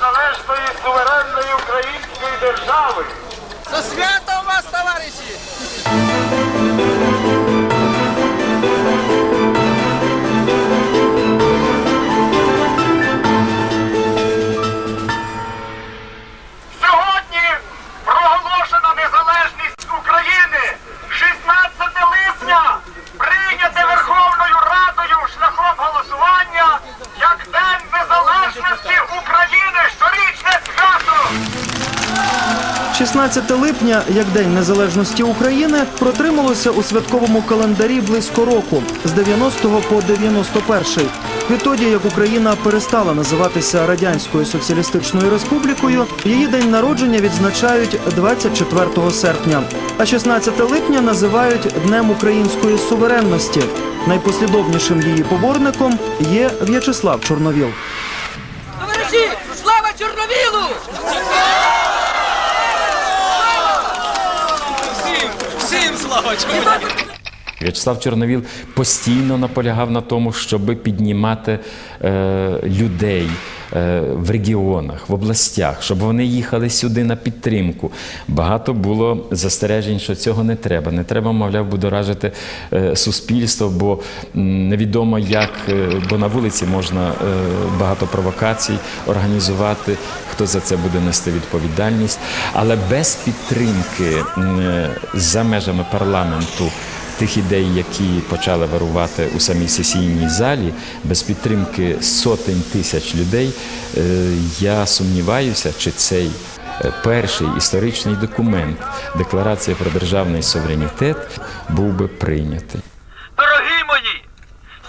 незалежної суверенної української держави. За святом вас, товариші! 16 липня, як День Незалежності України, протрималося у святковому календарі близько року з 90 по 91. Відтоді, як Україна перестала називатися Радянською Соціалістичною Республікою, її день народження відзначають 24 серпня, а 16 липня називають Днем української суверенності. Найпослідовнішим її поборником є В'ячеслав Чорновіл. Товариші, слава Чорновілу! Всім слава Чорновілу! В'ячеслав Чорновіл постійно наполягав на тому, щоб піднімати е, людей е, в регіонах, в областях, щоб вони їхали сюди на підтримку. Багато було застережень, що цього не треба. Не треба, мовляв, будоражити е, суспільство, бо невідомо як, е, бо на вулиці можна е, багато провокацій організувати. Хто за це буде нести відповідальність, але без підтримки е, за межами парламенту тих ідей, які почали вирувати у самій сесійній залі, без підтримки сотень тисяч людей, е, я сумніваюся, чи цей е, перший історичний документ, декларація про державний суверенітет, був би прийнятий. Дорогі мої,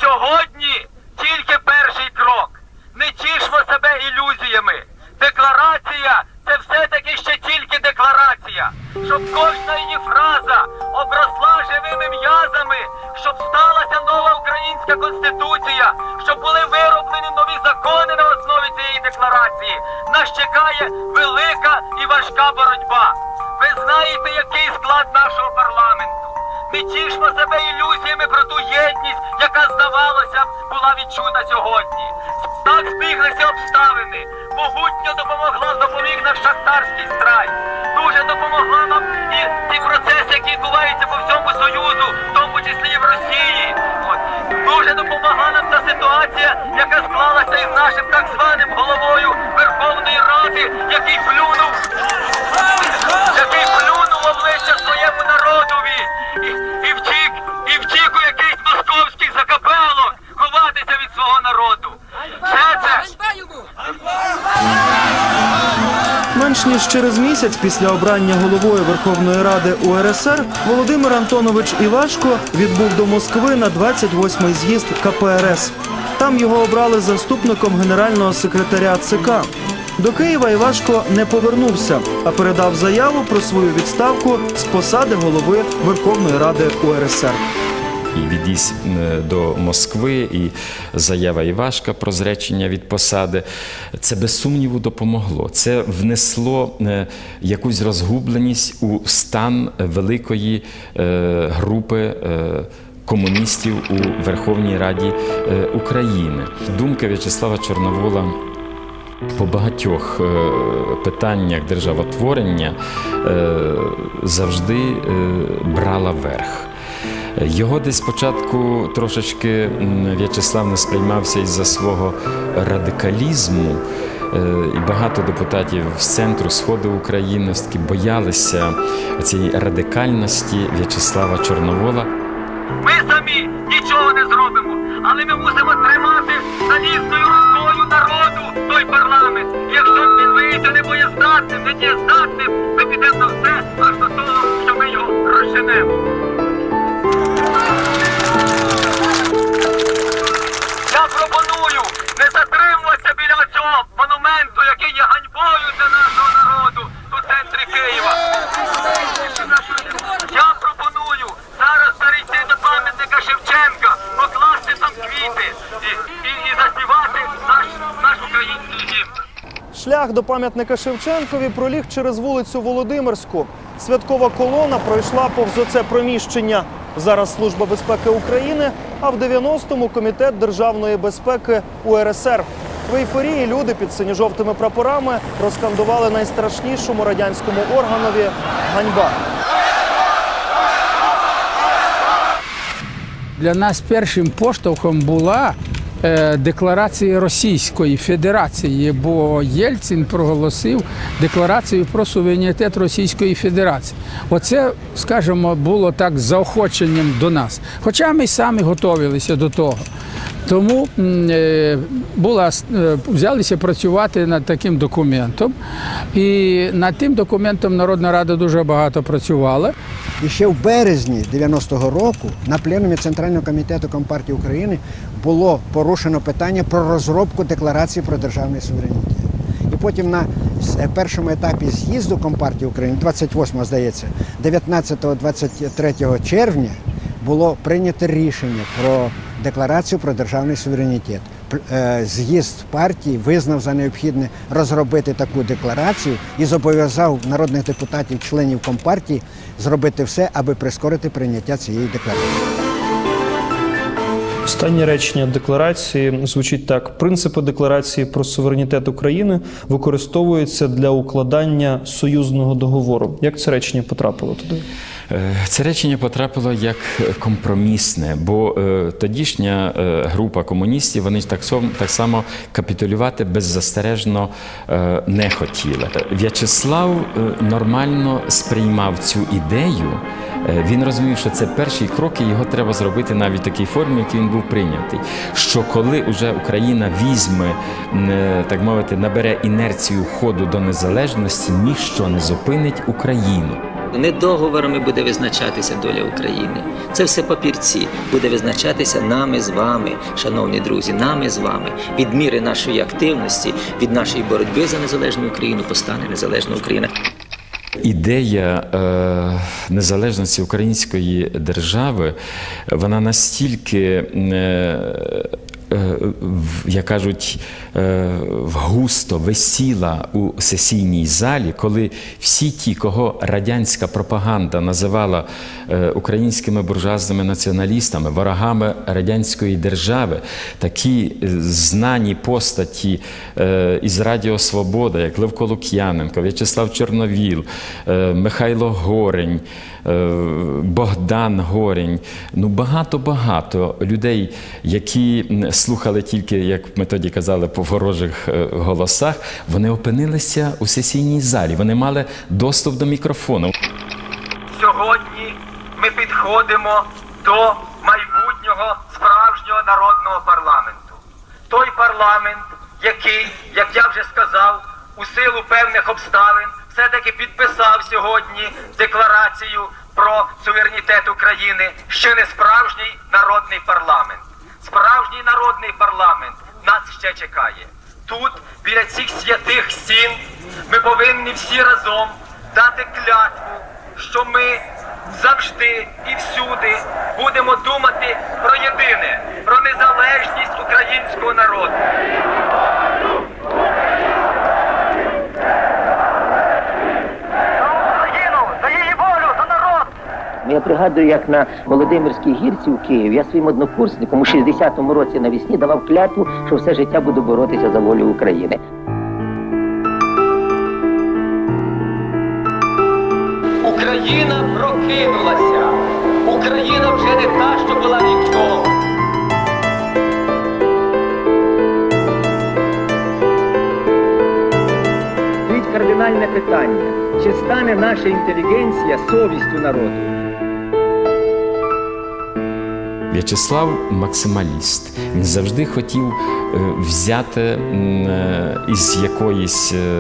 сьогодні тільки перший крок. Не тішмо себе ілюзіями. Декларація це все-таки ще тільки декларація. Щоб кожна її фраза обросла живими м'язами, щоб сталася нова українська конституція, щоб були вироблені нові закони на основі цієї декларації. Нас чекає велика і важка боротьба. Ви знаєте, який склад нашого парламенту. Не тішмо себе ілюзіями про ту єдність, яка, здавалося б, була відчута сьогодні. Так збіглися обставини. Могутньо допомогла, допоміг наш шахтарський страйк. Дуже допомогла нам і ті процеси, які відбуваються по всьому Союзу, в тому числі і в Росії. От. Дуже допомогла нам та ситуація, яка склалася із нашим так званим головою Верховної Ради, який плюнув ніж через місяць після обрання головою Верховної Ради УРСР Володимир Антонович Івашко відбув до Москви на 28-й з'їзд КПРС. Там його обрали заступником генерального секретаря ЦК. До Києва Івашко не повернувся, а передав заяву про свою відставку з посади голови Верховної Ради УРСР. І відійсь до Москви, і заява Івашка про зречення від посади. Це без сумніву допомогло. Це внесло е, якусь розгубленість у стан великої е, групи. е, Комуністів у Верховній Раді України. Думка В'ячеслава Чорновола по багатьох питаннях державотворення завжди брала верх. Його десь спочатку трошечки В'ячеслав не сприймався із-за свого радикалізму. Е, І багато депутатів з центру сходу України все-таки боялися цієї радикальності В'ячеслава Чорновола. ми самі нічого не зробимо, але ми мусимо тримати залізною рукою народу той парламент. Якщо він виявиться не боєздатним, не дієздатним, Шлях до пам'ятника Шевченкові проліг через вулицю Володимирську. Святкова колона пройшла повз оце приміщення. Зараз Служба безпеки України, а в 90-му комітет державної безпеки УРСР. В ейфорії люди під синьо-жовтими прапорами розкандували найстрашнішому радянському органові ганьба. Для нас першим поштовхом була е, декларація Російської Федерації, бо Єльцин проголосив декларацію про суверенітет Російської Федерації. Оце, скажімо, було так заохоченням до нас. Хоча ми самі готувалися до того. Тому е, була, е, взялися працювати над таким документом. І над тим документом Народна Рада дуже багато працювала. І ще в березні 90-го року на пленумі Центрального комітету Компартії України було порушено питання про розробку декларації про державний суверенітет. І потім на е, першому етапі з'їзду Компартії України, 28-го, здається, 19-23 червня було прийнято рішення про декларацію про державний суверенітет. Е, З'їзд партії визнав за необхідне розробити таку декларацію і зобов'язав народних депутатів, членів компартії зробити все, аби прискорити прийняття цієї декларації. Останнє речення декларації звучить так: принципи декларації про суверенітет України використовуються для укладання союзного договору. Як це речення потрапило туди? Е, Це речення потрапило як компромісне, бо е, тодішня е, група комуністів вони так, так само капітулювати беззастережно не хотіли. В'ячеслав нормально сприймав цю ідею. Е, Він розумів, що це перший крок, і його треба зробити навіть в такій формі, який він був прийнятий. Що коли вже Україна візьме, е, так мовити, набере інерцію ходу до незалежності, ніщо не зупинить Україну. Не договорами буде визначатися доля України. Це все папірці. Буде визначатися нами з вами, шановні друзі, нами з вами. Від міри нашої активності, від нашої боротьби за незалежну Україну постане незалежна Україна. Ідея е, незалежності української держави, вона настільки, е, як кажуть, е, густо висіла у сесійній залі, коли всі ті, кого радянська пропаганда називала е, українськими буржуазними націоналістами, ворогами радянської держави, такі е, знані постаті е, із Радіо Свобода, як Левко Лук'яненко, В'ячеслав Чорновіл, е, Михайло Горень, е, Богдан Горень. Ну багато-багато людей, які слухали тільки, як ми тоді казали, по ворожих е, голосах, вони опинилися у сесійній залі. Вони мали доступ до мікрофону. Сьогодні ми підходимо до майбутнього справжнього народного парламенту. Той парламент, який, як я вже сказав, у силу певних обставин все-таки підписав сьогодні декларацію про суверенітет України, ще не справжній народний парламент. Справжній народний парламент нас ще чекає. Тут, біля цих святих стін, ми повинні всі разом дати клятву, що ми завжди і всюди будемо думати про єдине, про незалежність українського народу. Україну, за її волю, за народ! Я пригадую, як на Володимирській гірці у Києві я своїм однокурсникам у 60-му році навесні давав клятву, що все життя буду боротися за волю України. Україна прокинулася. Україна вже не та, що була. Стоїть кардинальне питання: чи стане наша інтелігенція совістю народу? В'ячеслав максималіст. Він завжди хотів е, взяти е, із якоїсь. е,